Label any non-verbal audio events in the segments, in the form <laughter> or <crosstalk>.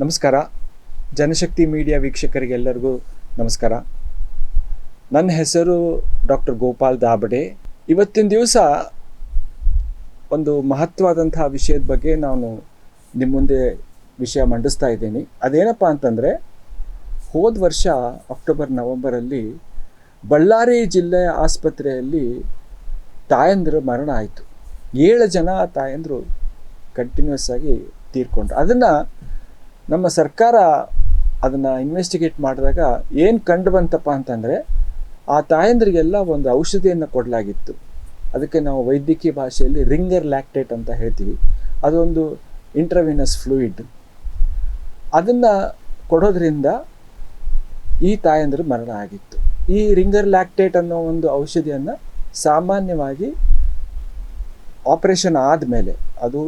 ನಮಸ್ಕಾರ. ಜನಶಕ್ತಿ ಮೀಡಿಯಾ ವೀಕ್ಷಕರಿಗೆಲ್ಲರಿಗೂ ನಮಸ್ಕಾರ. ನನ್ನ ಹೆಸರು ಡಾಕ್ಟರ್ ಗೋಪಾಲ್ ದಾಬಡೆ. ಇವತ್ತಿನ ದಿವಸ ಒಂದು ಮಹತ್ವವಾದಂತಹ ವಿಷಯದ ಬಗ್ಗೆ ನಾನು ನಿಮ್ಮ ಮುಂದೆ ವಿಷಯ ಮಂಡಿಸ್ತಾ ಇದ್ದೀನಿ. ಅದೇನಪ್ಪ ಅಂತಂದರೆ, ಹೋದ ವರ್ಷ ಅಕ್ಟೋಬರ್, ನವೆಂಬರಲ್ಲಿ ಬಳ್ಳಾರಿ ಜಿಲ್ಲೆಯ ಆಸ್ಪತ್ರೆಯಲ್ಲಿ ತಾಯಂದ್ರ ಮರಣ ಆಯಿತು. ಏಳು ಜನ ತಾಯಂದರು ಕಂಟಿನ್ಯೂಸ್ ಆಗಿ ತೀರ್ಕೊಂಡ್ರು. ಅದನ್ನು ನಮ್ಮ ಸರ್ಕಾರ ಅದನ್ನು ಇನ್ವೆಸ್ಟಿಗೇಟ್ ಮಾಡಿದಾಗ ಏನು ಕಂಡು ಬಂತಪ್ಪ ಅಂತಂದರೆ, ಆ ತಾಯಂದ್ರಿಗೆಲ್ಲ ಒಂದು ಔಷಧಿಯನ್ನು ಕೊಡಲಾಗಿತ್ತು. ಅದಕ್ಕೆ ನಾವು ವೈದ್ಯಕೀಯ ಭಾಷೆಯಲ್ಲಿ ರಿಂಗರ್ ಲ್ಯಾಕ್ಟೇಟ್ ಅಂತ ಹೇಳ್ತೀವಿ. ಅದೊಂದು ಇಂಟ್ರವಿನಸ್ ಫ್ಲೂಯಿಡ್ ಅದನ್ನು ಕೊಡೋದ್ರಿಂದ ಈ ತಾಯಂದ್ರ ಮರಣ ಆಗಿತ್ತು. ಈ ರಿಂಗರ್ ಲ್ಯಾಕ್ಟೇಟ್ ಅನ್ನೋ ಒಂದು ಔಷಧಿಯನ್ನು ಸಾಮಾನ್ಯವಾಗಿ ಆಪರೇಷನ್ ಆದಮೇಲೆ, ಅದು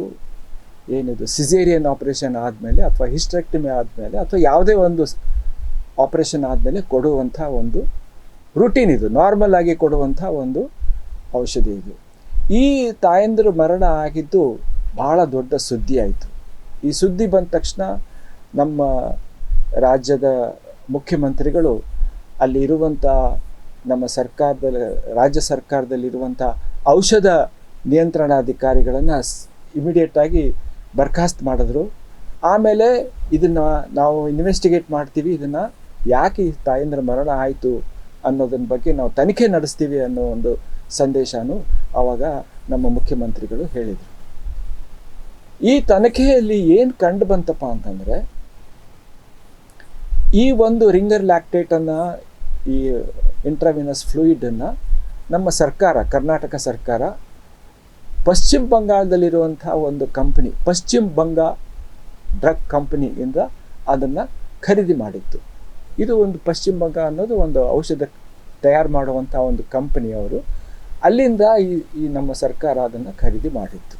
ಏನಿದು ಸಿಸೇರಿಯನ್ ಆಪರೇಷನ್ ಆದಮೇಲೆ ಅಥವಾ ಹಿಸ್ಟ್ರೆಕ್ಟಮಿ ಆದಮೇಲೆ ಅಥವಾ ಯಾವುದೇ ಒಂದು ಆಪರೇಷನ್ ಆದಮೇಲೆ ಕೊಡುವಂಥ ಒಂದು ರೂಟೀನ್ ಇದು. ನಾರ್ಮಲ್ ಆಗಿ ಕೊಡುವಂಥ ಒಂದು ಔಷಧಿ ಇದು. ಈ ತಾಯಂದಿರು ಮರಣ ಆಗಿದ್ದು ಭಾಳ ದೊಡ್ಡ ಸುದ್ದಿ ಆಯಿತು. ಈ ಸುದ್ದಿ ಬಂದ ತಕ್ಷಣ ನಮ್ಮ ರಾಜ್ಯದ ಮುಖ್ಯಮಂತ್ರಿಗಳು ಅಲ್ಲಿ ಇರುವಂಥ ನಮ್ಮ ಸರ್ಕಾರದಲ್ಲಿ, ರಾಜ್ಯ ಸರ್ಕಾರದಲ್ಲಿರುವಂಥ ಔಷಧ ನಿಯಂತ್ರಣಾಧಿಕಾರಿಗಳನ್ನು ಇಮಿಡಿಯೇಟಾಗಿ ಬರ್ಖಾಸ್ತ್ ಮಾಡಿದ್ರು. ಆಮೇಲೆ ಇದನ್ನು ನಾವು ಇನ್ವೆಸ್ಟಿಗೇಟ್ ಮಾಡ್ತೀವಿ. ಇದನ್ನು ಯಾಕೆ ಈ ತಾಯಂದ್ರ ಮರಣ ಆಯಿತು ಅನ್ನೋದನ್ನ ಬಗ್ಗೆ ನಾವು ತನಿಖೆ ನಡೆಸ್ತೀವಿ ಅನ್ನೋ ಒಂದು ಸಂದೇಶನೂ ಆವಾಗ ನಮ್ಮ ಮುಖ್ಯಮಂತ್ರಿಗಳು ಹೇಳಿದರು. ಈ ತನಿಖೆಯಲ್ಲಿ ಏನು ಕಂಡು ಬಂತಪ್ಪ ಅಂತಂದರೆ, ಈ ಒಂದು ರಿಂಗರ್ ಲ್ಯಾಕ್ಟೇಟನ್ನು, ಈ ಇಂಟ್ರಾವಿನಸ್ ಫ್ಲೂಯಿಡನ್ನು ನಮ್ಮ ಸರ್ಕಾರ, ಕರ್ನಾಟಕ ಸರ್ಕಾರ ಪಶ್ಚಿಮ ಬಂಗಾಳದಲ್ಲಿರುವಂಥ ಒಂದು ಕಂಪನಿ ಪಶ್ಚಿಮ ಬಂಗಾ ಡ್ರಗ್ ಕಂಪನಿಯಿಂದ ಅದನ್ನು ಖರೀದಿ ಮಾಡಿತ್ತು. ಇದು ಒಂದು ಪಶ್ಚಿಮ ಬಂಗ ಅನ್ನೋದು ಒಂದು ಔಷಧ ತಯಾರು ಮಾಡುವಂಥ ಒಂದು ಕಂಪನಿಯವರು ಅಲ್ಲಿಂದ ಈ ಈ ನಮ್ಮ ಸರ್ಕಾರ ಅದನ್ನು ಖರೀದಿ ಮಾಡಿತ್ತು.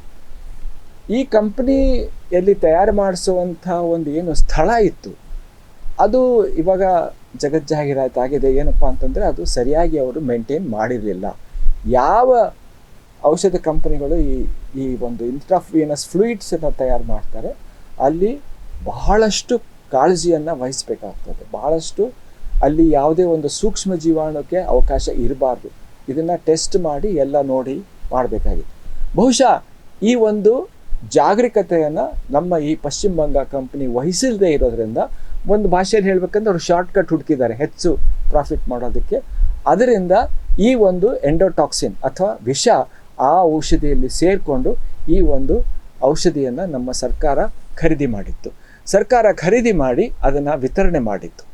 ಈ ಕಂಪನಿಯಲ್ಲಿ ತಯಾರು ಮಾಡಿಸುವಂಥ ಒಂದು ಏನು ಸ್ಥಳ ಇತ್ತು, ಅದು ಇವಾಗ ಜಗಜ್ಜಾಹೀರಾತಾಗಿದೆ ಏನಪ್ಪ ಅಂತಂದರೆ ಅದು ಸರಿಯಾಗಿ ಅವರು ಮೇಂಟೈನ್ ಮಾಡಿರಲಿಲ್ಲ. ಯಾವ ಔಷಧ ಕಂಪನಿಗಳು ಈ ಈ ಒಂದು ಇಂಟ್ರಾಫಿಯನಸ್ ಫ್ಲೂಯಿಡ್ಸನ್ನು ತಯಾರು ಮಾಡ್ತಾರೆ. ಅಲ್ಲಿ ಬಹಳಷ್ಟು ಕಾಳಜಿಯನ್ನು ವಹಿಸಬೇಕಾಗ್ತದೆ. ಬಹಳಷ್ಟು ಅಲ್ಲಿ ಯಾವುದೇ ಒಂದು ಸೂಕ್ಷ್ಮ ಜೀವಾಣುಕ್ಕೆ ಅವಕಾಶ ಇರಬಾರ್ದು. ಇದನ್ನು ಟೆಸ್ಟ್ ಮಾಡಿ ಎಲ್ಲ ನೋಡಿ ಮಾಡಬೇಕಾಗಿತ್ತು. ಬಹುಶಃ ಈ ಒಂದು ಜಾಗರೂಕತೆಯನ್ನು ನಮ್ಮ ಈ ಪಶ್ಚಿಮ ಬಂಗಾಳ ಕಂಪ್ನಿ ವಹಿಸಿಲ್ಲದೆ ಇರೋದ್ರಿಂದ ಒಂದು ಭಾಷೆಯಲ್ಲಿ ಹೇಳಬೇಕಂದ್ರೆ ಅವರು ಶಾರ್ಟ್ಕಟ್ ಹುಡುಕಿದ್ದಾರೆ, ಹೆಚ್ಚು ಪ್ರಾಫಿಟ್ ಮಾಡೋದಕ್ಕೆ. ಅದರಿಂದ ಈ ಒಂದು ಎಂಡೋಟಾಕ್ಸಿನ್ ಅಥವಾ ವಿಷ ಆ ಔಷಧಿಯಲ್ಲಿ ಸೇರಿಕೊಂಡು ಈ ಒಂದು ಔಷಧಿಯನ್ನು ನಮ್ಮ ಸರ್ಕಾರ ಖರೀದಿ ಮಾಡಿತ್ತು. ಸರ್ಕಾರ ಖರೀದಿ ಮಾಡಿ ಅದನ್ನು ವಿತರಣೆ ಮಾಡಿತ್ತು.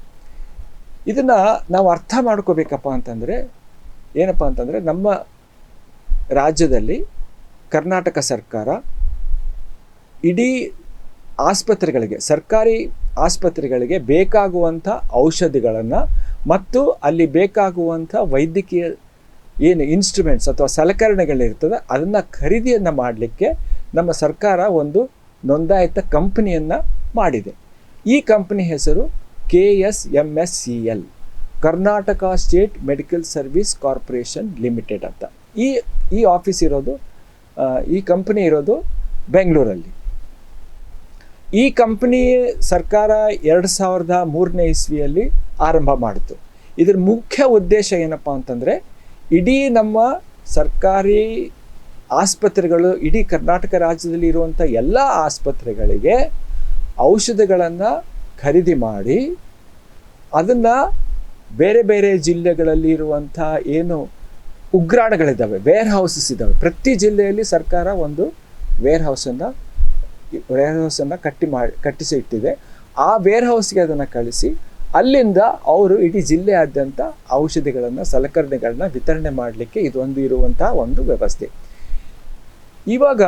ಇದನ್ನು ನಾವು ಅರ್ಥ ಮಾಡ್ಕೋಬೇಕಪ್ಪ ಅಂತಂದರೆ, ಏನಪ್ಪ ಅಂತಂದರೆ ನಮ್ಮ ರಾಜ್ಯದಲ್ಲಿ ಕರ್ನಾಟಕ ಸರ್ಕಾರ ಇಡೀ ಆಸ್ಪತ್ರೆಗಳಿಗೆ, ಸರ್ಕಾರಿ ಆಸ್ಪತ್ರೆಗಳಿಗೆ ಬೇಕಾಗುವಂಥ ಔಷಧಿಗಳನ್ನು ಮತ್ತು ಅಲ್ಲಿ ಬೇಕಾಗುವಂಥ ವೈದ್ಯಕೀಯ ಏನು ಇನ್ಸ್ಟ್ರೂಮೆಂಟ್ಸ್ ಅಥವಾ ಸಲಕರಣೆಗಳಿರ್ತದೆ, ಅದನ್ನು ಖರೀದಿಯನ್ನು ಮಾಡಲಿಕ್ಕೆ ನಮ್ಮ ಸರ್ಕಾರ ಒಂದು ನೋಂದಾಯಿತ ಕಂಪನಿಯನ್ನು ಮಾಡಿದೆ. ಈ ಕಂಪನಿ ಹೆಸರು K S M S C L, Karnataka state medical service corporation limited ಅಂತ. ಈ ಈ ಆಫೀಸ್ ಇರೋದು ಈ ಕಂಪನಿ ಇರೋದು ಬೆಂಗಳೂರಲ್ಲಿ. ಈ ಕಂಪನಿ ಸರ್ಕಾರ ಎರಡು ಸಾವಿರದ ಮೂರನೇ ಇಸ್ವಿಯಲ್ಲಿ ಆರಂಭ ಮಾಡಿತು. ಇದರ ಮುಖ್ಯ ಉದ್ದೇಶ ಏನಪ್ಪ ಅಂತಂದರೆ ಇಡೀ ನಮ್ಮ ಸರ್ಕಾರಿ ಆಸ್ಪತ್ರೆಗಳು, ಇಡೀ ಕರ್ನಾಟಕ ರಾಜ್ಯದಲ್ಲಿ ಇರುವಂಥ ಎಲ್ಲ ಆಸ್ಪತ್ರೆಗಳಿಗೆ ಔಷಧಗಳನ್ನು ಖರೀದಿ ಮಾಡಿ, ಅದನ್ನು ಬೇರೆ ಬೇರೆ ಜಿಲ್ಲೆಗಳಲ್ಲಿ ಇರುವಂಥ ಏನು ಉಗ್ರಾಣಗಳಿದ್ದಾವೆ ವೇರ್ ಹೌಸಸ್ ಇದ್ದಾವೆ. ಪ್ರತಿ ಜಿಲ್ಲೆಯಲ್ಲಿ ಸರ್ಕಾರ ಒಂದು ವೇರ್ ಹೌಸನ್ನು ವೇರ್ ಹೌಸನ್ನು ಕಟ್ಟಿ ಮಾಡಿ ಕಟ್ಟಿಸಿ ಇಟ್ಟಿದೆ. ಆ ವೇರ್ ಹೌಸ್ಗೆ ಅದನ್ನು ಕಳಿಸಿ ಅಲ್ಲಿಂದ ಅವರು ಇಡೀ ಜಿಲ್ಲೆಯಾದ್ಯಂತ ಔಷಧಿಗಳನ್ನು, ಸಲಕರಣೆಗಳನ್ನ ವಿತರಣೆ ಮಾಡಲಿಕ್ಕೆ ಇದೊಂದು ಇರುವಂತಹ ಒಂದು ವ್ಯವಸ್ಥೆ. ಇವಾಗ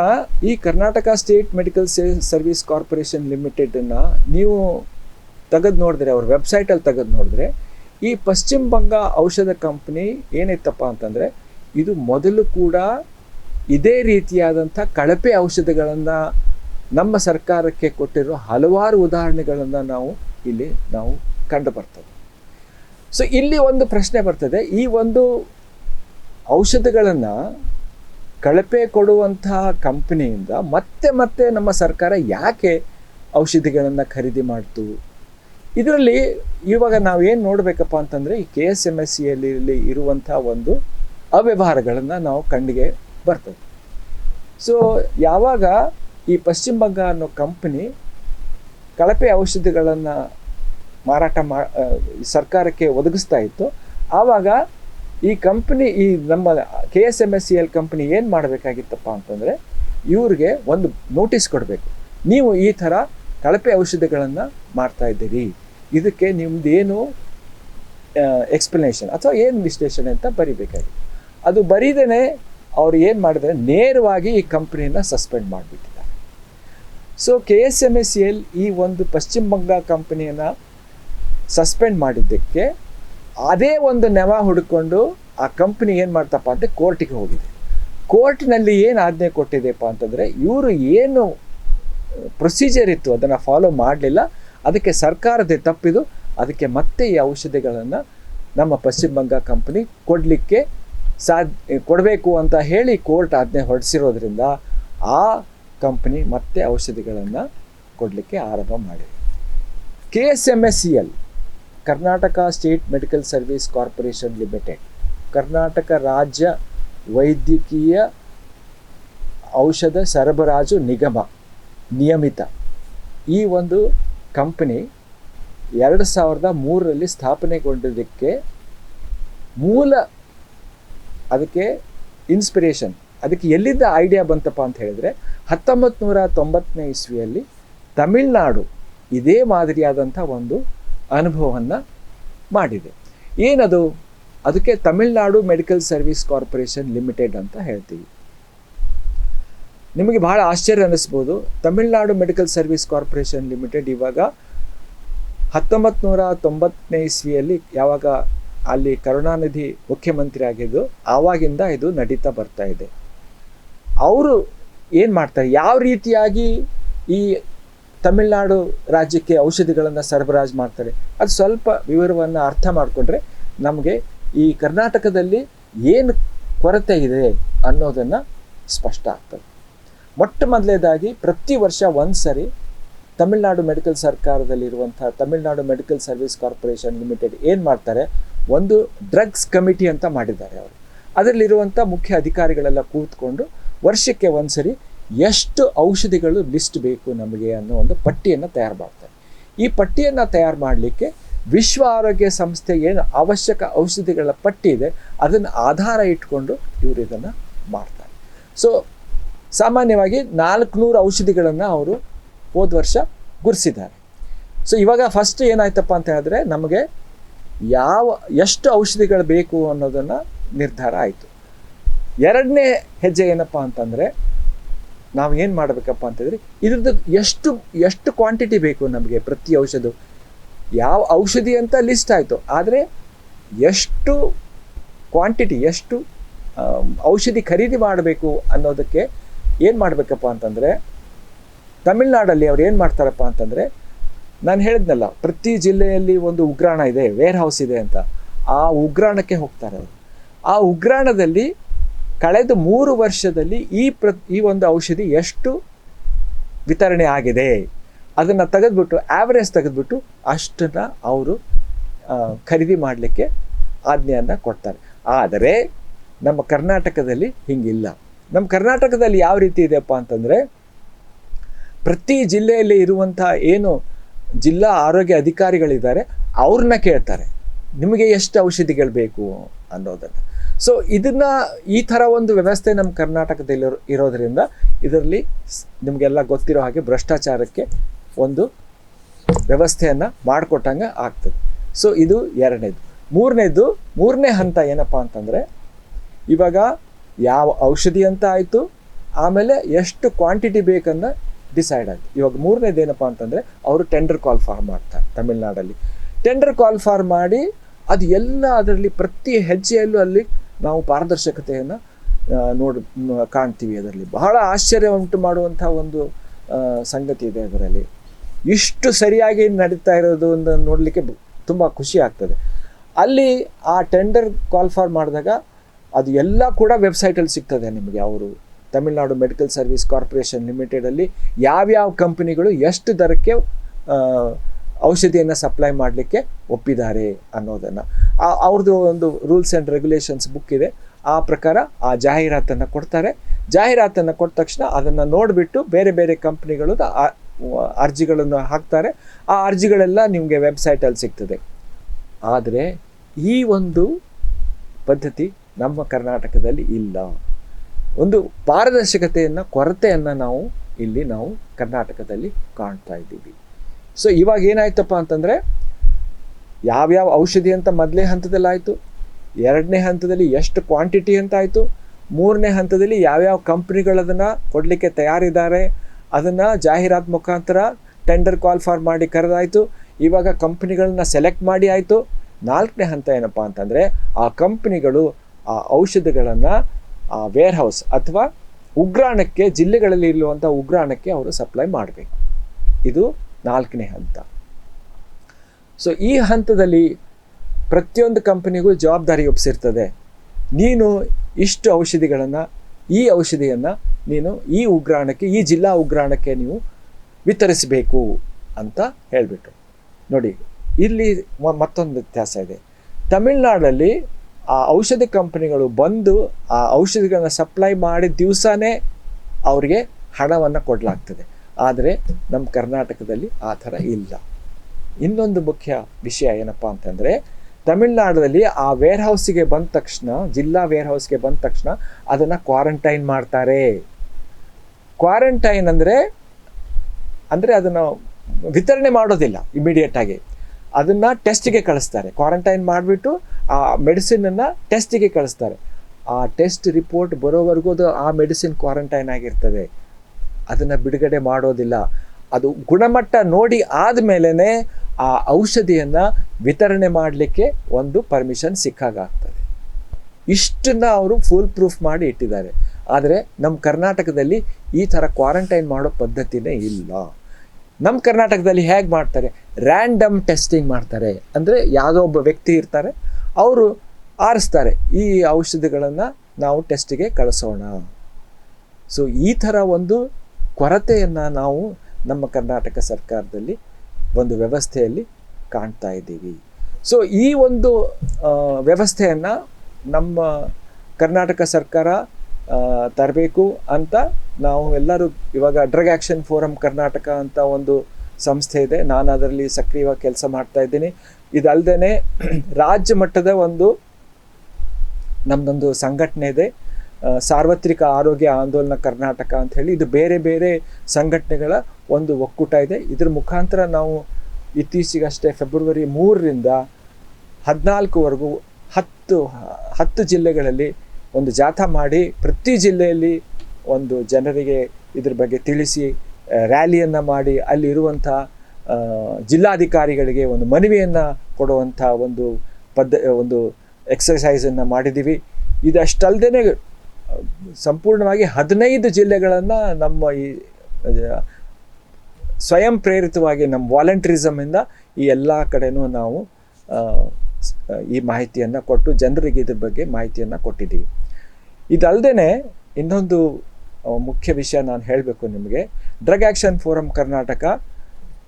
ಈ Karnataka state medical service corporation ಲಿಮಿಟೆಡನ್ನು ನೀವು ತೆಗೆದು ನೋಡಿದ್ರೆ, ಅವ್ರ ವೆಬ್ಸೈಟಲ್ಲಿ ತೆಗೆದು ನೋಡಿದ್ರೆ, ಈ ಪಶ್ಚಿಮ ಬಂಗ ಔಷಧ ಕಂಪ್ನಿ ಏನಿತ್ತಪ್ಪ ಅಂತಂದರೆ, ಇದು ಮೊದಲು ಕೂಡ ಇದೇ ರೀತಿಯಾದಂಥ ಕಳಪೆ ಔಷಧಿಗಳನ್ನು ನಮ್ಮ ಸರ್ಕಾರಕ್ಕೆ ಕೊಟ್ಟಿರೋ ಹಲವಾರು ಉದಾಹರಣೆಗಳನ್ನು ನಾವು ಇಲ್ಲಿ ನಾವು ಕಂಡು ಬರ್ತದೆ. ಸೊ ಇಲ್ಲಿ ಒಂದು ಪ್ರಶ್ನೆ ಬರ್ತದೆ. ಈ ಒಂದು ಔಷಧಗಳನ್ನು ಕಳಪೆ ಕೊಡುವಂತಹ ಕಂಪನಿಯಿಂದ ಮತ್ತೆ ಮತ್ತೆ ನಮ್ಮ ಸರ್ಕಾರ ಯಾಕೆ ಔಷಧಿಗಳನ್ನು ಖರೀದಿ ಮಾಡ್ತು? ಇದರಲ್ಲಿ ಇವಾಗ ನಾವು ಏನು ನೋಡಬೇಕಪ್ಪ ಅಂತಂದರೆ, ಈ ಕೆ ಎಸ್ ಎಂ ಎಸ್ ಸಿಯಲ್ಲಿ ಇರುವಂಥ ಒಂದು ಅವ್ಯವಹಾರಗಳನ್ನು ನಾವು ಕಣ್ಣಿಗೆ ಬರ್ತದೆ. ಸೊ ಯಾವಾಗ ಈ ಪಶ್ಚಿಮ ಬಂಗಾಳ ಅನ್ನೋ ಕಂಪನಿ ಕಳಪೆ ಔಷಧಿಗಳನ್ನು ಮಾರಾಟ ಮಾ ಸರ್ಕಾರಕ್ಕೆ ಒದಗಿಸ್ತಾ ಇತ್ತು. ಆವಾಗ ಈ ಕಂಪ್ನಿ, ಈ ನಮ್ಮ K S M S C L company ಏನು ಮಾಡಬೇಕಾಗಿತ್ತಪ್ಪ ಅಂತಂದರೆ, ಇವ್ರಿಗೆ ಒಂದು ನೋಟಿಸ್ ಕೊಡಬೇಕು. ನೀವು ಈ ಥರ ಕಳಪೆ ಔಷಧಿಗಳನ್ನು ಮಾಡ್ತಾ ಇದ್ದೀರಿ. ಇದಕ್ಕೆ ಏನು ಎಕ್ಸ್ಪ್ಲನೇಷನ್ ಅಥವಾ ಏನು ವಿಶ್ಲೇಷಣೆ ಅಂತ ಬರಿಬೇಕಾಗಿತ್ತು. ಅದು ಬರೀದೇನೆ ಅವ್ರು ಏನು ಮಾಡಿದ್ರೆ ನೇರವಾಗಿ ಈ ಕಂಪ್ನಿಯನ್ನು ಸಸ್ಪೆಂಡ್ ಮಾಡಿಬಿಟ್ಟಿದ್ದಾರೆ. So K S M S C L ಈ ಒಂದು ಪಶ್ಚಿಮ ಬಂಗಾಳ ಕಂಪನಿಯನ್ನು ಸಸ್ಪೆಂಡ್ ಮಾಡಿದ್ದಕ್ಕೆ ಅದೇ ಒಂದು ನೆವ ಹುಡುಕೊಂಡು ಆ ಕಂಪ್ನಿ ಏನು ಮಾಡ್ತಪ್ಪ ಅಂತ ಕೋರ್ಟಿಗೆ ಹೋಗಿದೆ. ಕೋರ್ಟ್ನಲ್ಲಿ ಏನು ಆಜ್ಞೆ ಕೊಟ್ಟಿದೆಪ್ಪ ಅಂತಂದರೆ ಇವರು ಏನು ಪ್ರೊಸೀಜರ್ ಇತ್ತು ಅದನ್ನು ಫಾಲೋ ಮಾಡಲಿಲ್ಲ. ಅದಕ್ಕೆ ಸರ್ಕಾರದೇ ತಪ್ಪಿದು ಅದಕ್ಕೆ ಮತ್ತೆ ಈ ಔಷಧಿಗಳನ್ನು ನಮ್ಮ ಪಶ್ಚಿಮ ಬಂಗಾಳ ಕಂಪ್ನಿ ಕೊಡಲಿಕ್ಕೆ ಸಾಧ್ ಕೊಡಬೇಕು ಅಂತ ಹೇಳಿ ಕೋರ್ಟ್ ಆಜ್ಞೆ ಹೊರಡಿಸಿರೋದ್ರಿಂದ ಆ ಕಂಪ್ನಿ ಮತ್ತೆ ಔಷಧಿಗಳನ್ನು ಕೊಡಲಿಕ್ಕೆ ಆರಂಭ ಮಾಡಿದೆ. K S M S C L Karnataka state medical service corporation limited, Karnataka ರಾಜ್ಯ ವೈದ್ಯಕೀಯ ಔಷಧ ಸರಬರಾಜು ನಿಗಮ ನಿಯಮಿತ. ಈ ಒಂದು ಕಂಪನಿ ಎರಡು ಸಾವಿರದ ಮೂರರಲ್ಲಿ ಸ್ಥಾಪನೆಗೊಂಡಿದ್ದಕ್ಕೆ ಮೂಲ ಅದಕ್ಕೆ ಇನ್ಸ್ಪಿರೇಷನ್ ಅದಕ್ಕೆ ಎಲ್ಲಿದ್ದ ಐಡಿಯಾ ಬಂತಪ್ಪ ಅಂತ ಹೇಳಿದರೆ ಹತ್ತೊಂಬತ್ತು ನೂರ ತೊಂಬತ್ತನೇ ಇಸ್ವಿಯಲ್ಲಿ ತಮಿಳ್ನಾಡು ಇದೇ ಮಾದರಿಯಾದಂಥ ಒಂದು ಅನುಭವವನ್ನು ಮಾಡಿದೆ. ಏನದು? ಅದಕ್ಕೆ Tamil Nadu medical service corporation limited ಅಂತ ಹೇಳ್ತೀವಿ. ನಿಮಗೆ ಬಹಳ ಆಶ್ಚರ್ಯ ಅನ್ನಿಸ್ಬೋದು Tamil Nadu medical service corporation limited ಇವಾಗ ಹತ್ತೊಂಬತ್ತು ನೂರ ತೊಂಬತ್ತನೇ ಇಸ್ವಿಯಲ್ಲಿ ಯಾವಾಗ ಅಲ್ಲಿ ಕರುಣಾನಿಧಿ ಮುಖ್ಯಮಂತ್ರಿ ಆಗಿದ್ದು, ಆವಾಗಿಂದ ಇದು ನಡೀತಾ ಬರ್ತಾ ಇದೆ. ಅವರು ಏನು ಮಾಡ್ತಾರೆ? ಯಾವ ರೀತಿಯಾಗಿ ಈ ತಮಿಳ್ನಾಡು ರಾಜ್ಯಕ್ಕೆ ಔಷಧಿಗಳನ್ನು ಸರಬರಾಜು ಮಾಡ್ತಾರೆ. ಅದು ಸ್ವಲ್ಪ ವಿವರವನ್ನು ಅರ್ಥ ಮಾಡಿಕೊಂಡ್ರೆ ನಮಗೆ ಈ ಕರ್ನಾಟಕದಲ್ಲಿ ಏನು ಕೊರತೆ ಇದೆ ಅನ್ನೋದನ್ನು ಸ್ಪಷ್ಟ ಆಗ್ತದೆ. ಮೊಟ್ಟ ಮೊದಲೇದಾಗಿ ಪ್ರತಿ ವರ್ಷ ಒಂದು ಸರಿ Tamil Nadu medical ಸರ್ಕಾರದಲ್ಲಿರುವಂಥ Tamil Nadu medical service corporation limited ಏನು ಮಾಡ್ತಾರೆ? ಒಂದು ಡ್ರಗ್ಸ್ ಕಮಿಟಿ ಅಂತ ಮಾಡಿದ್ದಾರೆ ಅವರು. ಅದರಲ್ಲಿರುವಂಥ ಮುಖ್ಯ ಅಧಿಕಾರಿಗಳೆಲ್ಲ ಕೂತ್ಕೊಂಡು ವರ್ಷಕ್ಕೆ ಒಂದು ಸರಿ ಎಷ್ಟು ಔಷಧಿಗಳು ಲಿಸ್ಟ್ ಬೇಕು ನಮಗೆ ಅನ್ನೋ ಒಂದು ಪಟ್ಟಿಯನ್ನು ತಯಾರು ಮಾಡ್ತಾರೆ. ಈ ಪಟ್ಟಿಯನ್ನು ತಯಾರು ಮಾಡಲಿಕ್ಕೆ ವಿಶ್ವ ಆರೋಗ್ಯ ಸಂಸ್ಥೆ ಏನು ಅವಶ್ಯಕ ಔಷಧಿಗಳ ಪಟ್ಟಿ ಇದೆ, ಅದನ್ನು ಆಧಾರ ಇಟ್ಕೊಂಡು ಇವರು ಇದನ್ನು ಮಾಡ್ತಾರೆ. ಸೊ ಸಾಮಾನ್ಯವಾಗಿ ನಾಲ್ಕುನೂರು ಔಷಧಿಗಳನ್ನು ಅವರು ಹೋದ ವರ್ಷ ಗುರ್ಸಿದ್ದಾರೆ. ಸೊ ಇವಾಗ ಫಸ್ಟ್ ಏನಾಯ್ತಪ್ಪ ಅಂತ ಹೇಳಿದ್ರೆ ನಮಗೆ ಯಾವ, ಎಷ್ಟು ಔಷಧಿಗಳು ಬೇಕು ಅನ್ನೋದನ್ನು ನಿರ್ಧಾರ ಆಯಿತು. ಎರಡನೇ ಹೆಜ್ಜೆ ಏನಪ್ಪ ಅಂತಂದರೆ ನಾವು ಏನು ಮಾಡಬೇಕಪ್ಪ ಅಂತಂದರೆ ಇದ್ರದ್ದು ಎಷ್ಟು ಎಷ್ಟು ಕ್ವಾಂಟಿಟಿ ಬೇಕು ನಮಗೆ ಪ್ರತಿ ಔಷಧ? ಯಾವ ಔಷಧಿ ಅಂತ ಲಿಸ್ಟ್ ಆಯಿತು. ಆದರೆ ಎಷ್ಟು ಕ್ವಾಂಟಿಟಿ ಎಷ್ಟು ಔಷಧಿ ಖರೀದಿ ಮಾಡಬೇಕು ಅನ್ನೋದಕ್ಕೆ ಏನು ಮಾಡಬೇಕಪ್ಪ ಅಂತಂದರೆ ತಮಿಳ್ನಾಡಲ್ಲಿ ಅವ್ರು ಏನು ಮಾಡ್ತಾರಪ್ಪ ಅಂತಂದರೆ ನಾನು ಹೇಳಿದ್ನಲ್ಲ, ಪ್ರತಿ ಜಿಲ್ಲೆಯಲ್ಲಿ ಒಂದು ಉಗ್ರಾಣ ಇದೆ ವೇರ್ ಹೌಸ್ ಇದೆ ಅಂತ. ಆ ಉಗ್ರಾಣಕ್ಕೆ ಹೋಗ್ತಾರೆ ಅವರು. ಆ ಉಗ್ರಾಣದಲ್ಲಿ ಕಳೆದ ಮೂರು ವರ್ಷದಲ್ಲಿ ಈ ಪ್ರ, ಈ ಒಂದು ಔಷಧಿ ಎಷ್ಟು ವಿತರಣೆ ಆಗಿದೆ? ಅದನ್ನು ತೆಗೆದುಬಿಟ್ಟು ಆ್ಯಾವ್ರೇಜ್ ತೆಗೆದುಬಿಟ್ಟು ಅಷ್ಟನ್ನು ಅವರು ಖರೀದಿ ಮಾಡಲಿಕ್ಕೆ ಆಜ್ಞೆಯನ್ನು ಕೊಡ್ತಾರೆ. ಆದರೆ ನಮ್ಮ ಕರ್ನಾಟಕದಲ್ಲಿ ಹಿಂಗಿಲ್ಲ. ನಮ್ಮ ಕರ್ನಾಟಕದಲ್ಲಿ ಯಾವ ರೀತಿ ಇದೆಯಪ್ಪ ಅಂತಂದರೆ, ಪ್ರತಿ ಜಿಲ್ಲೆಯಲ್ಲಿ ಇರುವಂಥ ಏನು ಜಿಲ್ಲಾ ಆರೋಗ್ಯ ಅಧಿಕಾರಿಗಳಿದ್ದಾರೆ, ಅವ್ರನ್ನ ಕೇಳ್ತಾರೆ. ನಿಮಗೆ ಎಷ್ಟು ಔಷಧಿಗಳು ಬೇಕು ಅನ್ನೋದನ್ನು. ಸೊ ಇದನ್ನ ಈ ಥರ ಒಂದು ವ್ಯವಸ್ಥೆ ನಮ್ಮ ಕರ್ನಾಟಕದಲ್ಲಿ ಇರೋ- ಇರೋದ್ರಿಂದ ಇದರಲ್ಲಿ ನಿಮಗೆಲ್ಲ ಗೊತ್ತಿರೋ ಹಾಗೆ ಭ್ರಷ್ಟಾಚಾರಕ್ಕೆ ಒಂದು ವ್ಯವಸ್ಥೆಯನ್ನು ಮಾಡಿಕೊಟ್ಟಂಗೆ ಆಗ್ತದೆ. ಸೊ ಇದು ಎರಡನೇದು. ಮೂರನೇದು, ಮೂರನೇ ಹಂತ ಏನಪ್ಪ ಅಂತಂದರೆ, ಇವಾಗ ಯಾವ ಔಷಧಿ ಅಂತ ಆಯಿತು, ಆಮೇಲೆ ಎಷ್ಟು ಕ್ವಾಂಟಿಟಿ ಬೇಕನ್ನ ಡಿಸೈಡ್ ಆಯಿತು. ಇವಾಗ ಮೂರನೇದು ಏನಪ್ಪ ಅಂತಂದರೆ, ಅವರು ಟೆಂಡರ್ ಕಾಲ್ ಫಾರ್ಮ್ ಮಾಡ್ತಾರೆ ತಮಿಳ್ನಾಡಲ್ಲಿ. ಟೆಂಡರ್ ಕಾಲ್ ಫಾರ್ಮ್ ಮಾಡಿ, ಅದು ಎಲ್ಲ ಅದರಲ್ಲಿ ಪ್ರತಿ ಹೆಜ್ಜೆಯಲ್ಲೂ ಅಲ್ಲಿ ನಾವು ಪಾರದರ್ಶಕತೆಯನ್ನು ನೋಡಿ ಕಾಣ್ತೀವಿ ಅದರಲ್ಲಿ. ಬಹಳ ಆಶ್ಚರ್ಯ ಉಂಟು ಮಾಡುವಂಥ ಒಂದು ಸಂಗತಿ ಇದೆ ಅದರಲ್ಲಿ. ಇಷ್ಟು ಸರಿಯಾಗಿ ನಡೀತಾ ಇರೋದು ನೋಡಲಿಕ್ಕೆ ತುಂಬ ಖುಷಿ ಆಗ್ತದೆ. ಅಲ್ಲಿ ಆ ಟೆಂಡರ್ ಕಾಲ್ ಫಾರ್ ಮಾಡಿದಾಗ ಅದು ಎಲ್ಲ ಕೂಡ ವೆಬ್ಸೈಟಲ್ಲಿ ಸಿಗ್ತದೆ ನಿಮಗೆ. ಅವರು ತಮಿಳುನಾಡು ಮೆಡಿಕಲ್ ಸರ್ವಿಸ್ ಕಾರ್ಪೊರೇಷನ್ ಲಿಮಿಟೆಡಲ್ಲಿ ಯಾವ್ಯಾವ ಕಂಪನಿಗಳು ಎಷ್ಟು ದರಕ್ಕೆ ಔಷಧಿಯನ್ನು ಸಪ್ಲೈ ಮಾಡಲಿಕ್ಕೆ ಒಪ್ಪಿದ್ದಾರೆ ಅನ್ನೋದನ್ನು. ಅವ್ರದ್ದು ಒಂದು ರೂಲ್ಸ್ ಆ್ಯಂಡ್ ರೆಗ್ಯುಲೇಷನ್ಸ್ ಬುಕ್ ಇದೆ. ಆ ಪ್ರಕಾರ ಆ ಜಾಹೀರಾತನ್ನು ಕೊಡ್ತಾರೆ. ಜಾಹೀರಾತನ್ನು ಕೊಟ್ಟ ತಕ್ಷಣ ಅದನ್ನು ನೋಡಿಬಿಟ್ಟು ಬೇರೆ ಬೇರೆ ಕಂಪ್ನಿಗಳು ಅರ್ಜಿಗಳನ್ನು ಹಾಕ್ತಾರೆ. ಆ ಅರ್ಜಿಗಳೆಲ್ಲ ನಿಮಗೆ ವೆಬ್ಸೈಟಲ್ಲಿ ಸಿಗ್ತದೆ. ಆದರೆ ಈ ಒಂದು ಪದ್ಧತಿ ನಮ್ಮ ಕರ್ನಾಟಕದಲ್ಲಿ ಇಲ್ಲ. ಒಂದು ಪಾರದರ್ಶಕತೆಯನ್ನು ಕೊರತೆಯನ್ನು ನಾವು ಇಲ್ಲಿ ನಾವು ಕರ್ನಾಟಕದಲ್ಲಿ ಕಾಣ್ತಾ ಇದ್ದೀವಿ. ಸೊ ಇವಾಗ ಏನಾಯ್ತಪ್ಪ ಅಂತಂದರೆ, ಯಾವ್ಯಾವ ಔಷಧಿ ಅಂತ ಮೊದಲೇ ಹಂತದಲ್ಲಿ ಆಯಿತು ಎರಡನೇ ಹಂತದಲ್ಲಿ ಎಷ್ಟು ಕ್ವಾಂಟಿಟಿ ಅಂತ ಆಯಿತು ಮೂರನೇ ಹಂತದಲ್ಲಿ ಯಾವ್ಯಾವ ಕಂಪ್ನಿಗಳದನ್ನು ಕೊಡಲಿಕ್ಕೆ ತಯಾರಿದ್ದಾರೆ, ಅದನ್ನು ಜಾಹೀರಾತು ಮುಖಾಂತರ ಟೆಂಡರ್ ಕಾಲ್ ಫಾರ್ ಮಾಡಿ ಕರೆದಾಯಿತು, ಇವಾಗ ಕಂಪ್ನಿಗಳನ್ನ ಸೆಲೆಕ್ಟ್ ಮಾಡಿ ಆಯಿತು. ನಾಲ್ಕನೇ ಹಂತ ಏನಪ್ಪ ಅಂತಂದರೆ, ಆ ಕಂಪ್ನಿಗಳು ಆ ಔಷಧಿಗಳನ್ನು, ಆ ವೇರ್ ಹೌಸ್ ಅಥವಾ ಉಗ್ರಾಣಕ್ಕೆ, ಜಿಲ್ಲೆಗಳಲ್ಲಿ ಇರುವಂಥ ಉಗ್ರಾಣಕ್ಕೆ ಅವರು ಸಪ್ಲೈ ಮಾಡಬೇಕು. ಇದು ನಾಲ್ಕನೇ ಹಂತ. ಸೊ ಈ ಹಂತದಲ್ಲಿ ಪ್ರತಿಯೊಂದು ಕಂಪನಿಗೂ ಜವಾಬ್ದಾರಿ ಒಪ್ಪಿಸಿರ್ತದೆ ನೀನು ಇಷ್ಟು ಔಷಧಿಗಳನ್ನು, ಈ ಔಷಧಿಯನ್ನು ನೀನು ಈ ಉಗ್ರಾಣಕ್ಕೆ, ಈ ಜಿಲ್ಲಾ ಉಗ್ರಾಣಕ್ಕೆ ನೀವು ವಿತರಿಸಬೇಕು ಅಂತ ಹೇಳಿಬಿಟ್ರು. ನೋಡಿ, ಇಲ್ಲಿ ಮತ್ತೊಂದು ವ್ಯತ್ಯಾಸ ಇದೆ. ತಮಿಳ್ನಾಡಲ್ಲಿ ಆ ಔಷಧಿ ಕಂಪನಿಗಳು ಬಂದು ಆ ಔಷಧಿಗಳನ್ನ ಸಪ್ಲೈ ಮಾಡಿದ ದಿವಸನೇ ಅವರಿಗೆ ಹಣವನ್ನು ಕೊಡಲಾಗ್ತದೆ. ಆದರೆ ನಮ್ಮ ಕರ್ನಾಟಕದಲ್ಲಿ ಆ ಥರ ಇಲ್ಲ. ಇನ್ನೊಂದು ಮುಖ್ಯ ವಿಷಯ ಏನಪ್ಪ ಅಂತಂದರೆ, ತಮಿಳ್ನಾಡಲ್ಲಿ ಆ ವೇರ್ ಹೌಸಿಗೆ ಬಂದ ತಕ್ಷಣ, ಜಿಲ್ಲಾ ವೇರ್ ಹೌಸ್ಗೆ ಬಂದ ತಕ್ಷಣ ಅದನ್ನು ಕ್ವಾರಂಟೈನ್ ಮಾಡ್ತಾರೆ. ಕ್ವಾರಂಟೈನ್ ಅಂದರೆ ಅಂದರೆ ಅದನ್ನು ವಿತರಣೆ ಮಾಡೋದಿಲ್ಲ ಇಮಿಡಿಯೇಟಾಗಿ ಅದನ್ನು ಟೆಸ್ಟಿಗೆ ಕಳಿಸ್ತಾರೆ. ಕ್ವಾರಂಟೈನ್ ಮಾಡಿಬಿಟ್ಟು ಆ ಮೆಡಿಸಿನನ್ನು ಟೆಸ್ಟಿಗೆ ಕಳಿಸ್ತಾರೆ. ಆ ಟೆಸ್ಟ್ ರಿಪೋರ್ಟ್ ಬರೋವರೆಗೂ ಅದು ಆ ಮೆಡಿಸಿನ್ ಕ್ವಾರಂಟೈನ್ ಆಗಿರ್ತದೆ. ಅದನ್ನು ಬಿಡುಗಡೆ ಮಾಡೋದಿಲ್ಲ. ಅದು ಗುಣಮಟ್ಟ ನೋಡಿ ಆದಮೇಲೆ ಆ ಔಷಧಿಯನ್ನು ವಿತರಣೆ ಮಾಡಲಿಕ್ಕೆ ಒಂದು ಪರ್ಮಿಷನ್ ಸಿಕ್ಕಾಗ್ತದೆ ಇಷ್ಟನ್ನ ಅವರು ಫುಲ್ ಪ್ರೂಫ್ ಮಾಡಿ ಇಟ್ಟಿದ್ದಾರೆ. ಆದರೆ ನಮ್ಮ ಕರ್ನಾಟಕದಲ್ಲಿ ಈ ಥರ ಕ್ವಾರಂಟೈನ್ ಮಾಡೋ ಪದ್ಧತಿನೇ ಇಲ್ಲ. ನಮ್ಮ ಕರ್ನಾಟಕದಲ್ಲಿ ಹೇಗೆ ಮಾಡ್ತಾರೆ? ರ್ಯಾಂಡಮ್ ಟೆಸ್ಟಿಂಗ್ ಮಾಡ್ತಾರೆ. ಅಂದರೆ ಯಾವುದೋ ಒಬ್ಬ ವ್ಯಕ್ತಿ ಇರ್ತಾರೆ, ಅವರು ಆರಿಸ್ತಾರೆ, ಈ ಔಷಧಿಗಳನ್ನು ನಾವು ಟೆಸ್ಟಿಗೆ ಕಳಿಸೋಣ. ಸೊ ಈ ಥರ ಒಂದು ಕೊರತೆಯನ್ನು ನಾವು ನಮ್ಮ ಕರ್ನಾಟಕ ಸರ್ಕಾರದಲ್ಲಿ ಒಂದು ವ್ಯವಸ್ಥೆಯಲ್ಲಿ ಕಾಣ್ತಾ ಇದ್ದೀವಿ. ಸೊ ಈ ಒಂದು ವ್ಯವಸ್ಥೆಯನ್ನು ನಮ್ಮ ಕರ್ನಾಟಕ ಸರ್ಕಾರ ತರಬೇಕು ಅಂತ ನಾವು ಎಲ್ಲರೂ ಇವಾಗ ಡ್ರಗ್ ಆ್ಯಕ್ಷನ್ ಫೋರಮ್ ಕರ್ನಾಟಕ ಅಂತ ಒಂದು ಸಂಸ್ಥೆ ಇದೆ. ನಾನು ಅದರಲ್ಲಿ ಸಕ್ರಿಯವಾಗಿ ಕೆಲಸ ಮಾಡ್ತಾ ಇದ್ದೀನಿ. ಇದಲ್ಲದೆ ರಾಜ್ಯ ಮಟ್ಟದ ಒಂದು ನಮ್ಮದೊಂದು ಸಂಘಟನೆ ಇದೆ. ಸಾರ್ವತ್ರಿಕ ಆರೋಗ್ಯ ಆಂದೋಲನ ಕರ್ನಾಟಕ ಅಂತ ಹೇಳಿ ಇದು ಬೇರೆ ಬೇರೆ ಸಂಘಟನೆಗಳ ಒಂದು ಒಕ್ಕೂಟ ಇದೆ. ಇದರ ಮುಖಾಂತರ ನಾವು ಇತ್ತೀಚೆಗಷ್ಟೇ ಫೆಬ್ರವರಿ ಮೂರರಿಂದ ಹದಿನಾಲ್ಕುವರೆಗೂ ಹತ್ತು ಹತ್ತು ಜಿಲ್ಲೆಗಳಲ್ಲಿ ಒಂದು ಜಾಥಾ ಮಾಡಿ ಪ್ರತಿ ಜಿಲ್ಲೆಯಲ್ಲಿ ಒಂದು ಜನರಿಗೆ ಇದ್ರ ಬಗ್ಗೆ ತಿಳಿಸಿ ರ್ಯಾಲಿಯನ್ನು ಮಾಡಿ ಅಲ್ಲಿರುವಂಥ ಜಿಲ್ಲಾಧಿಕಾರಿಗಳಿಗೆ ಒಂದು ಮನವಿಯನ್ನು ಕೊಡುವಂಥ ಒಂದು ಪದ್ಧ, ಒಂದು ಎಕ್ಸಸೈಸನ್ನು ಮಾಡಿದ್ದೀವಿ ಇದಷ್ಟಲ್ದೇ ಸಂಪೂರ್ಣವಾಗಿ ಹದಿನೈದು ಜಿಲ್ಲೆಗಳನ್ನು ನಮ್ಮ ಈ ಸ್ವಯಂ ಪ್ರೇರಿತವಾಗಿ ನಮ್ಮ ವಾಲಂಟ್ರಿಸಮಿಂದ ಈ ಎಲ್ಲ ಕಡೆನೂ ನಾವು ಈ ಮಾಹಿತಿಯನ್ನು ಕೊಟ್ಟು ಜನರಿಗೆ ಇದ್ರ ಬಗ್ಗೆ ಮಾಹಿತಿಯನ್ನು ಕೊಟ್ಟಿದ್ದೀವಿ. ಇದಲ್ಲದೆ ಇನ್ನೊಂದು ಮುಖ್ಯ ವಿಷಯ ನಾನು ಹೇಳಬೇಕು ನಿಮಗೆ. Drug action forum Karnataka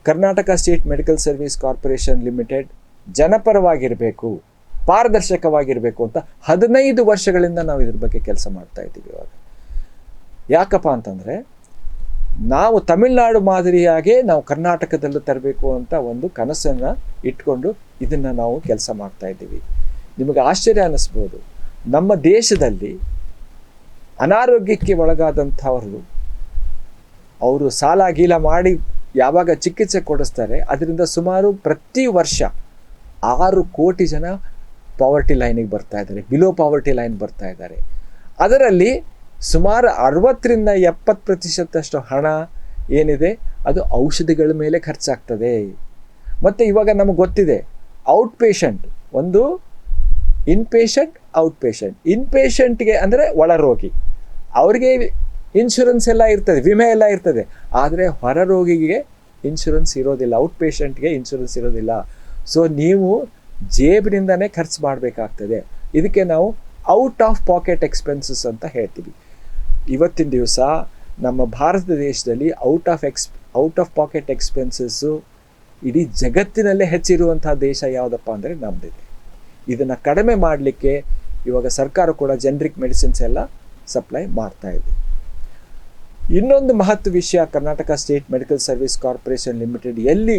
Karnataka state medical service corporation limited ಜನಪರವಾಗಿರಬೇಕು. ಪಾರದರ್ಶಕವಾಗಿರಬೇಕು ಅಂತ ಹದಿನೈದು ವರ್ಷಗಳಿಂದ ನಾವು ಇದ್ರ ಬಗ್ಗೆ ಕೆಲಸ ಮಾಡ್ತಾ ಇದ್ದೀವಿ ಇವಾಗ. ಯಾಕಪ್ಪ ಅಂತಂದರೆ, ನಾವು ತಮಿಳುನಾಡು ಮಾದರಿಯಾಗೆ ನಾವು ಕರ್ನಾಟಕದಲ್ಲೂ ತರಬೇಕು ಅಂತ ಒಂದು ಕನಸನ್ನು ಇಟ್ಕೊಂಡು ಇದನ್ನು ನಾವು ಕೆಲಸ ಮಾಡ್ತಾ ಇದ್ದೀವಿ. ನಿಮಗೆ ಆಶ್ಚರ್ಯ ಅನ್ನಿಸ್ಬೋದು ನಮ್ಮ ದೇಶದಲ್ಲಿ ಅನಾರೋಗ್ಯಕ್ಕೆ ಒಳಗಾದಂಥವರು, ಅವರು ಸಾಲ ಗೀಲ ಮಾಡಿ ಯಾವಾಗ ಚಿಕಿತ್ಸೆ ಕೊಡಿಸ್ತಾರೆ, ಅದರಿಂದ ಸುಮಾರು ಪ್ರತಿ ವರ್ಷ ಆರು ಕೋಟಿ ಜನ ಪಾವರ್ಟಿ ಲೈನಿಗೆ ಬರ್ತಾ ಇದ್ದಾರೆ ಬಿಲೋ ಪಾವರ್ಟಿ ಲೈನ್ ಬರ್ತಾ ಇದ್ದಾರೆ. ಅದರಲ್ಲಿ ಸುಮಾರು ಅರವತ್ತರಿಂದ ಎಪ್ಪತ್ತು ಪ್ರತಿಶತಷ್ಟು ಹಣ ಏನಿದೆ, ಅದು ಔಷಧಿಗಳ ಮೇಲೆ ಖರ್ಚಾಗ್ತದೆ. ಮತ್ತು ಇವಾಗ ನಮಗೆ ಗೊತ್ತಿದೆ ಔಟ್ ಪೇಷಂಟ್ ಒಂದು in patient out patient in ಪೇಷಂಟ್ಗೆ ಅಂದರೆ ಒಳರೋಗಿ ಅವ್ರಿಗೆ ಇನ್ಶೂರೆನ್ಸ್ ಎಲ್ಲ ಇರ್ತದೆ, ವಿಮೆ ಎಲ್ಲ ಇರ್ತದೆ. ಆದರೆ ಹೊರ ರೋಗಿಗೆ ಇನ್ಶೂರೆನ್ಸ್ ಇರೋದಿಲ್ಲ ಔಟ್ ಪೇಷಂಟ್ಗೆ ಇನ್ಶೂರೆನ್ಸ್ ಇರೋದಿಲ್ಲ. ಸೊ ನೀವು ಜೇಬಿನಿಂದನೇ ಖರ್ಚು ಮಾಡಬೇಕಾಗ್ತದೆ. ಇದಕ್ಕೆ ನಾವು ಔಟ್ ಆಫ್ ಪಾಕೆಟ್ ಎಕ್ಸ್ಪೆನ್ಸಸ್ ಅಂತ ಹೇಳ್ತೀವಿ. ಇವತ್ತಿನ ದಿವಸ ನಮ್ಮ ಭಾರತ ದೇಶದಲ್ಲಿ out of ex, out of pocket expenses ಇಡೀ ಜಗತ್ತಿನಲ್ಲೇ ಹೆಚ್ಚಿರುವಂಥ ದೇಶ ಯಾವುದಪ್ಪ ಅಂದರೆ ನಮ್ಮದಿದೆ ಇದನ್ನು ಕಡಿಮೆ ಮಾಡಲಿಕ್ಕೆ ಇವಾಗ ಸರ್ಕಾರ ಕೂಡ ಜೆನ್ರಿಕ್ ಮೆಡಿಸಿನ್ಸ್ ಎಲ್ಲ ಸಪ್ಲೈ ಮಾಡ್ತಾ ಇದೆ. ಇನ್ನೊಂದು ಮಹತ್ವ ವಿಷಯ Karnataka state medical service corporation limited ಎಲ್ಲಿ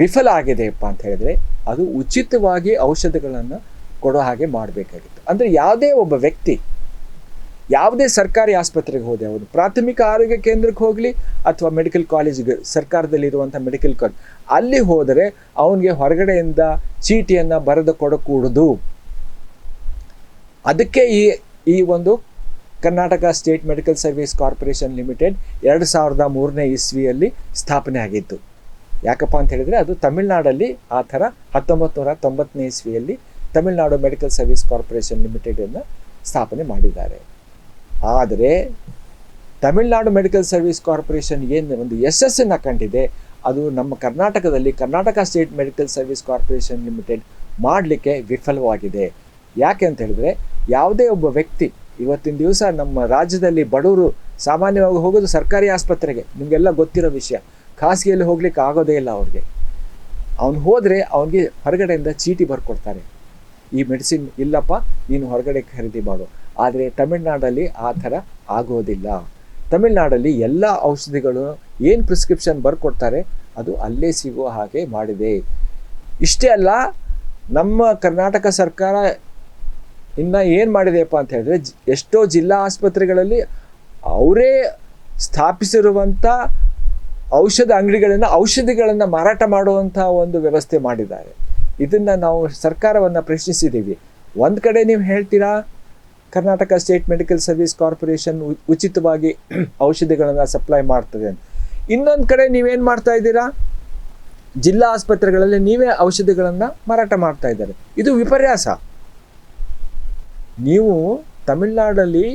ವಿಫಲ ಆಗಿದೆಯಪ್ಪ ಅಂತ ಹೇಳಿದ್ರೆ ಅದು ಉಚಿತವಾಗಿ ಔಷಧಗಳನ್ನು ಕೊಡೋ ಹಾಗೆ ಮಾಡಬೇಕಾಗಿತ್ತು. ಅಂದರೆ ಯಾವುದೇ ಒಬ್ಬ ವ್ಯಕ್ತಿ ಯಾವುದೇ ಸರ್ಕಾರಿ ಆಸ್ಪತ್ರೆಗೆ ಹೋದೆ ಅವನು ಪ್ರಾಥಮಿಕ ಆರೋಗ್ಯ ಕೇಂದ್ರಕ್ಕೆ ಹೋಗಲಿ ಅಥವಾ ಮೆಡಿಕಲ್ ಕಾಲೇಜಿಗೆ ಸರ್ಕಾರದಲ್ಲಿರುವಂಥ ಮೆಡಿಕಲ್ ಕಾಲೇಜ್ ಅಲ್ಲಿ ಹೋದರೆ ಅವನಿಗೆ ಹೊರಗಡೆಯಿಂದ ಚೀಟಿಯನ್ನು ಬರೆದು ಕೊಡಕೂಡದು. ಅದಕ್ಕೆ ಈ ಈ ಒಂದು Karnataka state medical service corporation limited ಎರಡು ಸಾವಿರದ ಮೂರನೇ ಇಸ್ವಿಯಲ್ಲಿ ಸ್ಥಾಪನೆ ಆಗಿತ್ತು. ಯಾಕಪ್ಪ ಅಂತ ಹೇಳಿದರೆ ಅದು ತಮಿಳ್ನಾಡಲ್ಲಿ ಆ ಥರ ಹತ್ತೊಂಬತ್ತು ನೂರ ತೊಂಬತ್ತನೇ ಇಸ್ವಿಯಲ್ಲಿ ತಮಿಳ್ನಾಡು ಮೆಡಿಕಲ್ ಸರ್ವಿಸ್ ಕಾರ್ಪೊರೇಷನ್ ಲಿಮಿಟೆಡನ್ನು ಸ್ಥಾಪನೆ ಮಾಡಿದ್ದಾರೆ. ಆದರೆ ತಮಿಳ್ನಾಡು ಮೆಡಿಕಲ್ ಸರ್ವಿಸ್ ಕಾರ್ಪೊರೇಷನ್ ಏನು ಒಂದು ಯಶಸ್ಸನ್ನು ಕಂಡಿದೆ, ಅದು ನಮ್ಮ ಕರ್ನಾಟಕದಲ್ಲಿ Karnataka state medical service corporation limited ಮಾಡಲಿಕ್ಕೆ ವಿಫಲವಾಗಿದೆ. ಯಾಕೆ ಅಂತ ಹೇಳಿದ್ರೆ ಯಾವುದೇ ಒಬ್ಬ ವ್ಯಕ್ತಿ ಇವತ್ತಿನ ದಿವಸ ನಮ್ಮ ರಾಜ್ಯದಲ್ಲಿ ಬಡವರು ಸಾಮಾನ್ಯವಾಗಿ ಹೋಗೋದು ಸರ್ಕಾರಿ ಆಸ್ಪತ್ರೆಗೆ, ನಿಮಗೆಲ್ಲ ಗೊತ್ತಿರೋ ವಿಷಯ. ಖಾಸಗಿಯಲ್ಲಿ ಹೋಗ್ಲಿಕ್ಕೆ ಆಗೋದೇ ಇಲ್ಲ ಅವ್ರಿಗೆ. ಅವ್ನು ಹೋದರೆ ಅವನಿಗೆ ಹೊರಗಡೆಯಿಂದ ಚೀಟಿ ಬರ್ಕೊಡ್ತಾರೆ. ಈ ಮೆಡಿಸಿನ್ ಇಲ್ಲಪ್ಪ, ನೀನು ಹೊರಗಡೆ ಖರೀದಿ ಮಾಡು. ಆದರೆ ತಮಿಳ್ನಾಡಲ್ಲಿ ಆ ಥರ ಆಗೋದಿಲ್ಲ. ತಮಿಳ್ನಾಡಲ್ಲಿ ಎಲ್ಲ ಔಷಧಿಗಳು ಏನು ಪ್ರಿಸ್ಕ್ರಿಪ್ಷನ್ ಬರ್ಕೊಡ್ತಾರೆ, ಅದು ಅಲ್ಲೇ ಸಿಗುವ ಹಾಗೆ ಮಾಡಿದೆ. ಇಷ್ಟೇ ಅಲ್ಲ, ನಮ್ಮ ಕರ್ನಾಟಕ ಸರ್ಕಾರ ಇನ್ನು ಏನು ಮಾಡಿದೆಯಪ್ಪ ಅಂತ ಹೇಳಿದ್ರೆ, ಎಷ್ಟೋ ಜಿಲ್ಲಾ ಆಸ್ಪತ್ರೆಗಳಲ್ಲಿ ಅವರೇ ಸ್ಥಾಪಿಸಿರುವಂಥ ಔಷಧ ಅಂಗಡಿಗಳನ್ನು ಔಷಧಿಗಳನ್ನು ಮಾರಾಟ ಮಾಡುವಂಥ ಒಂದು ವ್ಯವಸ್ಥೆ ಮಾಡಿದ್ದಾರೆ. ಇದನ್ನು ನಾವು ಸರ್ಕಾರವನ್ನು ಪ್ರಶ್ನಿಸಿದ್ದೀವಿ ಒಂದು ಕಡೆ ನೀವು ಹೇಳ್ತೀರಾ? Karnataka state medical service corporation ಉಚಿತವಾಗಿ <clears throat> ಔಷಧಿಗಳನ್ನು ಸಪ್ಲೈ ಮಾಡ್ತದೆ ಇನ್ನೊಂದು ಕಡೆ ನೀವೇನು ಮಾಡ್ತಾ ಇದ್ದೀರಾ? ಜಿಲ್ಲಾ ಆಸ್ಪತ್ರೆಗಳಲ್ಲಿ ನೀವೇ ಔಷಧಿಗಳನ್ನು ಮಾರಾಟ ಮಾಡ್ತಾ ಇದ್ದಾರೆ. ಇದು ವಿಪರ್ಯಾಸ. ನೀವು ತಮಿಳ್ನಾಡಲ್ಲಿ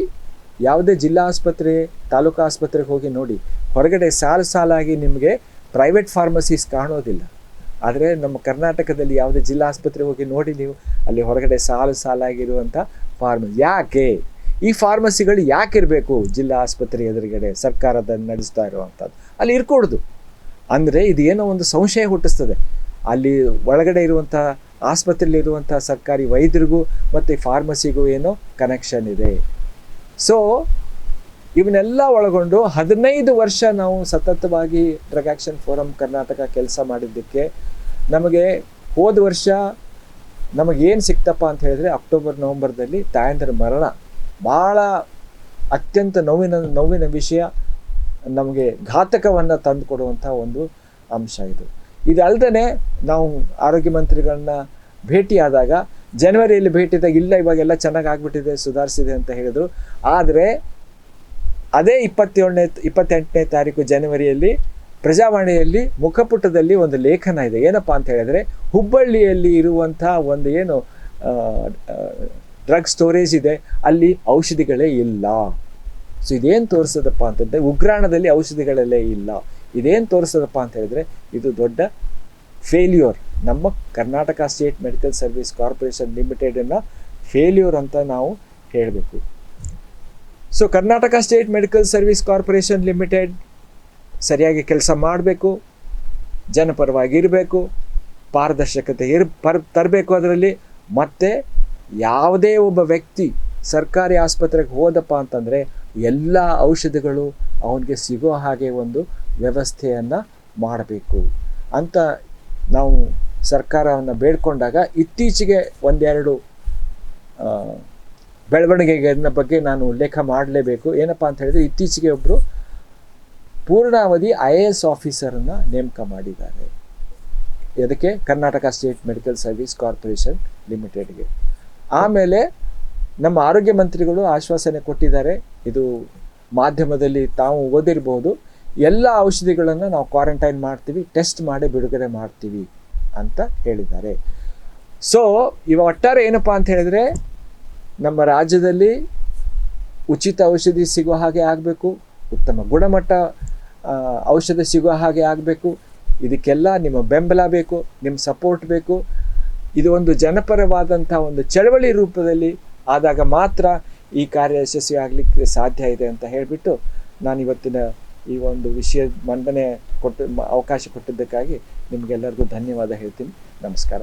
ಯಾವುದೇ ಜಿಲ್ಲಾ ಆಸ್ಪತ್ರೆ, ತಾಲೂಕು ಆಸ್ಪತ್ರೆಗೆ ಹೋಗಿ ನೋಡಿ. ಹೊರಗಡೆ ಸಾಲು ಸಾಲಾಗಿ ನಿಮಗೆ ಪ್ರೈವೇಟ್ ಫಾರ್ಮಸೀಸ್ ಕಾಣೋದಿಲ್ಲ. ಆದರೆ ನಮ್ಮ ಕರ್ನಾಟಕದಲ್ಲಿ ಯಾವುದೇ ಜಿಲ್ಲಾ ಆಸ್ಪತ್ರೆಗೆ ಹೋಗಿ ನೋಡಿ ನೀವು, ಅಲ್ಲಿ ಹೊರಗಡೆ ಸಾಲು ಸಾಲಾಗಿರುವಂಥ ಫಾರ್ಮಸಿ ಯಾಕೆ? ಈ ಫಾರ್ಮಸಿಗಳು ಯಾಕೆ ಇರಬೇಕು ಜಿಲ್ಲಾ ಆಸ್ಪತ್ರೆ ಎದುರುಗಡೆ ಸರ್ಕಾರದ ನಡೆಸ್ತಾ ಇರುವಂಥದ್ದು? ಅಲ್ಲಿ ಇರ್ಕೂಡ್ದು. ಅಂದರೆ ಇದು ಏನೋ ಒಂದು ಸಂಶಯ ಹುಟ್ಟಿಸ್ತದೆ. ಅಲ್ಲಿ ಒಳಗಡೆ ಇರುವಂಥ, ಆಸ್ಪತ್ರೆಯಲ್ಲಿ ಇರುವಂಥ ಸರ್ಕಾರಿ ವೈದ್ಯರಿಗೂ ಮತ್ತು ಫಾರ್ಮಸಿಗೂ ಏನೋ ಕನೆಕ್ಷನ್ ಇದೆ. ಸೊ ಇವನ್ನೆಲ್ಲ ಒಳಗೊಂಡು ಹದಿನೈದು ವರ್ಷ ನಾವು ಸತತವಾಗಿ ಡ್ರಗ್ ಆ್ಯಕ್ಷನ್ ಫೋರಮ್ ಕರ್ನಾಟಕ ಕೆಲಸ ಮಾಡಿದ್ದಕ್ಕೆ ನಮಗೆ ಹೋದ ವರ್ಷ ನಮಗೇನು ಸಿಕ್ತಪ್ಪ ಅಂತ ಹೇಳಿದ್ರೆ ಅಕ್ಟೋಬರ್ ನವಂಬರ್ದಲ್ಲಿ ತಾಯಂದ್ರ ಮರಣ. ಭಾಳ ಅತ್ಯಂತ ನೋವಿನ ನೋವಿನ ವಿಷಯ ನಮಗೆ ಘಾತಕವನ್ನು ತಂದುಕೊಡುವಂಥ ಒಂದು ಅಂಶ ಇದು. ಇದಲ್ಲದೆ ನಾವು ಆರೋಗ್ಯ ಮಂತ್ರಿಗಳನ್ನ ಭೇಟಿಯಾದಾಗ ಜನವರಿಯಲ್ಲಿ ಭೇಟಿದಾಗ ಇಲ್ಲ, ಇವಾಗೆಲ್ಲ ಚೆನ್ನಾಗಿ ಆಗಿಬಿಟ್ಟಿದೆ, ಸುಧಾರಿಸಿದೆ ಅಂತ ಹೇಳಿದರು. ಆದರೆ ಅದೇ ಇಪ್ಪತ್ತೇಳನೇ, ಇಪ್ಪತ್ತೆಂಟನೇ ತಾರೀಕು ಜನವರಿಯಲ್ಲಿ ಪ್ರಜಾವಾಣಿಯಲ್ಲಿ ಮುಖಪುಟದಲ್ಲಿ ಒಂದು ಲೇಖನ ಇದೆ. ಏನಪ್ಪ ಅಂತ ಹೇಳಿದ್ರೆ, ಹುಬ್ಬಳ್ಳಿಯಲ್ಲಿ ಇರುವಂಥ ಒಂದು ಏನು ಡ್ರಗ್ ಸ್ಟೋರೇಜ್ ಇದೆ, ಅಲ್ಲಿ ಔಷಧಿಗಳೇ ಇಲ್ಲ. ಸೊ ಇದೇನು ತೋರಿಸೋದಪ್ಪ ಅಂತಂದರೆ, ಉಗ್ರಾಣದಲ್ಲಿ ಔಷಧಿಗಳಲ್ಲೇ ಇಲ್ಲ. ಇದೇನು ತೋರಿಸೋದಪ್ಪ ಅಂತ ಹೇಳಿದ್ರೆ, ಇದು ದೊಡ್ಡ ಫೇಲ್ಯೂರ್ ನಮ್ಮ Karnataka state medical service corporation ಲಿಮಿಟೆಡನ್ನು failure ಅಂತ ನಾವು ಹೇಳಬೇಕು. So Karnataka state medical service corporation limited ಸರಿಯಾಗಿ ಕೆಲಸ ಮಾಡಬೇಕು ಜನಪರವಾಗಿ ಇರಬೇಕು ಪಾರದರ್ಶಕತೆ ಇರ್, ಪರ್, ತರಬೇಕು ಅದರಲ್ಲಿ. ಮತ್ತು ಯಾವುದೇ ಒಬ್ಬ ವ್ಯಕ್ತಿ ಸರ್ಕಾರಿ ಆಸ್ಪತ್ರೆಗೆ ಹೋದಪ್ಪ ಅಂತಂದರೆ ಎಲ್ಲ ಔಷಧಿಗಳು ಅವನಿಗೆ ಸಿಗೋ ಹಾಗೆ ಒಂದು ವ್ಯವಸ್ಥೆಯನ್ನು ಮಾಡಬೇಕು. ಅಂತ ನಾವು ಸರ್ಕಾರವನ್ನು ಬೇಡ್ಕೊಂಡಾಗ ಇತ್ತೀಚೆಗೆ ಒಂದೆರಡು ಬೆಳವಣಿಗೆಗಳ ಬಗ್ಗೆ ನಾನು ಉಲ್ಲೇಖ ಮಾಡಲೇಬೇಕು. ಏನಪ್ಪ ಅಂತ ಹೇಳಿದ್ರೆ ಇತ್ತೀಚೆಗೆ ಒಬ್ಬರು ಪೂರ್ಣಾವಧಿ ಐ ಎ ಎಸ್ ಆಫೀಸರನ್ನು ನೇಮಕ ಮಾಡಿದ್ದಾರೆ. ಇದಕ್ಕೆ Karnataka state medical service corporation ಲಿಮಿಟೆಡ್ಗೆ. ಆಮೇಲೆ ನಮ್ಮ ಆರೋಗ್ಯ ಮಂತ್ರಿಗಳು ಆಶ್ವಾಸನೆ ಕೊಟ್ಟಿದ್ದಾರೆ. ಇದು ಮಾಧ್ಯಮದಲ್ಲಿ ತಾವು ಓದಿರ್ಬೋದು. ಎಲ್ಲ ಔಷಧಿಗಳನ್ನು ನಾವು ಕ್ವಾರಂಟೈನ್ ಮಾಡ್ತೀವಿ, ಟೆಸ್ಟ್ ಮಾಡಿ ಬಿಡುಗಡೆ ಮಾಡ್ತೀವಿ ಅಂತ ಹೇಳಿದ್ದಾರೆ. ಸೊ ಇವ ಒಟ್ಟಾರೆ ಏನಪ್ಪ ಅಂತ ಹೇಳಿದ್ರೆ ನಮ್ಮ ರಾಜ್ಯದಲ್ಲಿ ಉಚಿತ ಔಷಧಿ ಸಿಗುವ ಹಾಗೆ ಆಗಬೇಕು, ಉತ್ತಮ ಗುಣಮಟ್ಟ ಔಷಧ ಸಿಗೋ ಹಾಗೆ ಆಗಬೇಕು. ಇದಕ್ಕೆಲ್ಲ ನಿಮ್ಮ ಬೆಂಬಲ ಬೇಕು ನಿಮ್ಮ ಸಪೋರ್ಟ್ ಬೇಕು. ಇದು ಒಂದು ಜನಪರವಾದಂಥ ಒಂದು ಚಳವಳಿ ರೂಪದಲ್ಲಿ ಆದಾಗ ಮಾತ್ರ ಈ ಕಾರ್ಯ ಯಶಸ್ವಿ ಆಗಲಿಕ್ಕೆ ಸಾಧ್ಯ ಇದೆ ಅಂತ ಹೇಳಿಬಿಟ್ಟು ನಾನು ಇವತ್ತಿನ ಈ ಒಂದು ವಿಷಯ ಮಂಡನೆ ಕೊಟ್ಟು, ಅವಕಾಶ ಕೊಟ್ಟಿದ್ದಕ್ಕಾಗಿ ನಿಮಗೆಲ್ಲರಿಗೂ ಧನ್ಯವಾದ ಹೇಳ್ತೀನಿ. ನಮಸ್ಕಾರ.